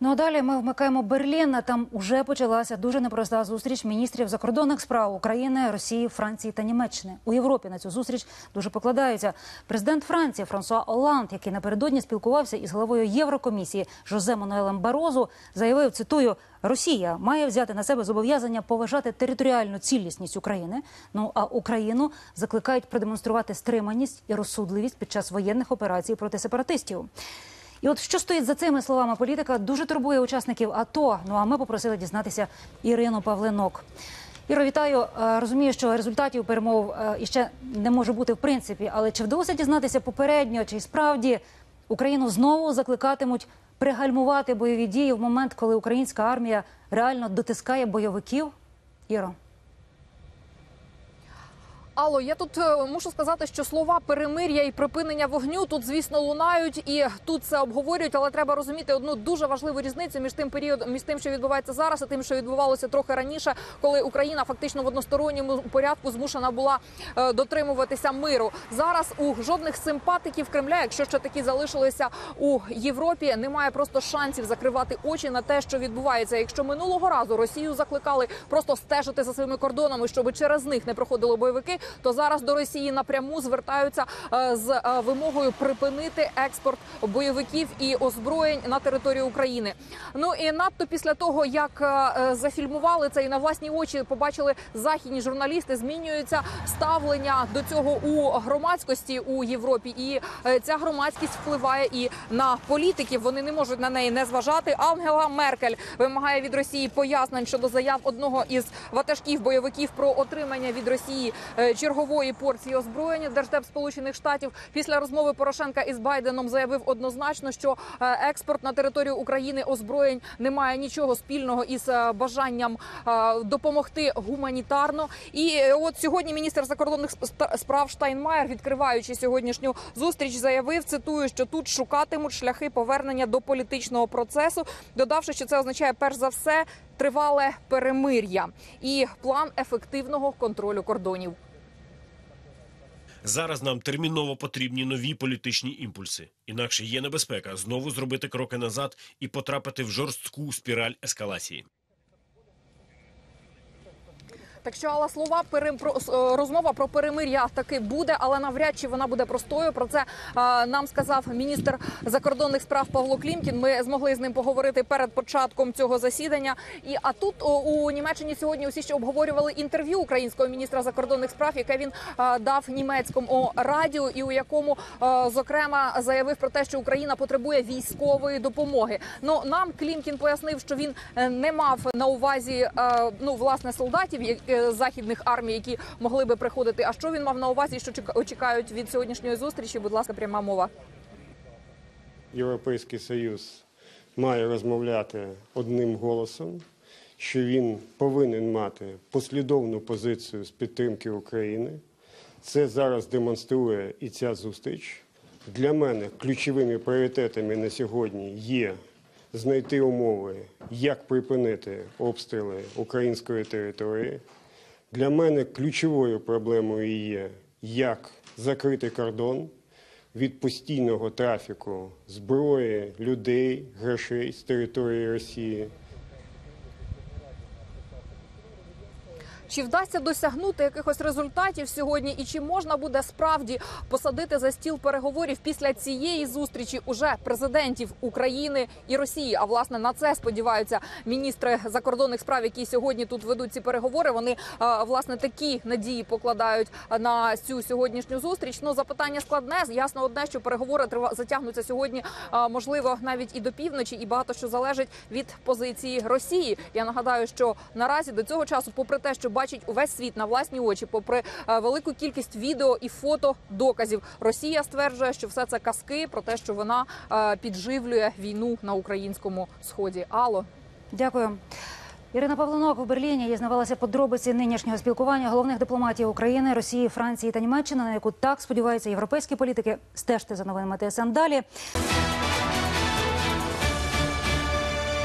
Ну а далі ми вмикаємо Берлін. Там уже почалася дуже непроста зустріч міністрів закордонних справ України, Росії, Франції та Німеччини. У Європі на цю зустріч дуже покладаються. Президент Франції Франсуа Оланд, який напередодні спілкувався із головою Єврокомісії Жозе Мануелем Барозу, заявив: цитую. Росія має взяти на себе зобов'язання поважати територіальну цілісність України. Ну а Україну закликають продемонструвати стриманість і розсудливість під час воєнних операцій проти сепаратистів. І от що стоїть за цими словами політика, дуже турбує учасників АТО. Ну а ми попросили дізнатися Ірину Павлинок. Іро, вітаю. Е, Розумію, що результатів перемов е, іще не може бути в принципі, але чи вдалося дізнатися попередньо, чи справді Україну знову закликатимуть пригальмувати бойові дії в момент, коли українська армія реально дотискає бойовиків? Іро. Алло, я тут е, мушу сказати, що слова перемир'я і припинення вогню тут, звісно, лунають і тут це обговорюють, але треба розуміти одну дуже важливу різницю між тим періодом, між тим, що відбувається зараз, і тим, що відбувалося трохи раніше, коли Україна фактично в односторонньому порядку змушена була е, дотримуватися миру. Зараз у жодних симпатиків Кремля, якщо ще такі залишилися у Європі, немає просто шансів закривати очі на те, що відбувається. Якщо минулого разу Росію закликали просто стежити за своїми кордонами, щоб через них не проходили бойовики, то зараз до Росії напряму звертаються е, з е, вимогою припинити експорт бойовиків і озброєнь на територію України. Ну і надто після того, як е, зафільмували це і на власні очі побачили західні журналісти, змінюється ставлення до цього у громадськості у Європі, і ця громадськість впливає і на політиків. Вони не можуть на неї не зважати. Ангела Меркель вимагає від Росії пояснень щодо заяв одного із ватажків бойовиків про отримання від Росії чергової порції озброєння. Держдеп Сполучених Штатів після розмови Порошенка із Байденом заявив однозначно, що е, експорт на територію України озброєнь не має нічого спільного із е, бажанням е, допомогти гуманітарно. І от сьогодні міністр закордонних сп- справ Штайнмаєр, відкриваючи сьогоднішню зустріч, заявив, цитую, що тут шукатимуть шляхи повернення до політичного процесу, додавши, що це означає перш за все тривале перемир'я і план ефективного контролю кордонів. Зараз нам терміново потрібні нові політичні імпульси. Інакше є небезпека знову зробити кроки назад і потрапити в жорстку спіраль ескалації. Так що, але слова е, розмова про перемир'я таки буде, але навряд чи вона буде простою. Про це е, нам сказав міністр закордонних справ Павло Клімкін. Ми змогли з ним поговорити перед початком цього засідання. І а тут у Німеччині сьогодні усі ще обговорювали інтерв'ю українського міністра закордонних справ, яке він е, дав німецькому радіо, і у якому зокрема заявив про те, що Україна потребує військової допомоги. Ну нам Клімкін пояснив, що він не мав на увазі ну власне солдатів західних армій, які могли би приходити. А що він мав на увазі, що чекають від сьогоднішньої зустрічі? Будь ласка, пряма мова. Європейський Союз має розмовляти одним голосом, що він повинен мати послідовну позицію з підтримки України. Це зараз демонструє і ця зустріч. Для мене ключовими пріоритетами на сьогодні є знайти умови, як припинити обстріли української території. Для мене ключовою проблемою є, як закрити кордон від постійного трафіку зброї, людей, грошей з території Росії. Чи вдасться досягнути якихось результатів сьогодні, і чи можна буде справді посадити за стіл переговорів після цієї зустрічі уже президентів України і Росії? А власне на це сподіваються міністри закордонних справ, які сьогодні тут ведуть ці переговори. Вони власне такі надії покладають на цю сьогоднішню зустріч. Ну запитання складне. Ясно одне, що переговори затягнуться сьогодні, можливо, навіть і до півночі, і багато що залежить від позиції Росії. Я нагадаю, що наразі до цього часу, попри те, що бачить увесь світ на власні очі, попри е, велику кількість відео і фото доказів, Росія стверджує, що все це казки про те, що вона е, підживлює війну на українському сході. Алло. Дякую. Ірина Павленок у Берліні дізнавалася подробиці нинішнього спілкування головних дипломатів України, Росії, Франції та Німеччини, на яку так сподіваються європейські політики. Стежте за новинами ТСН далі.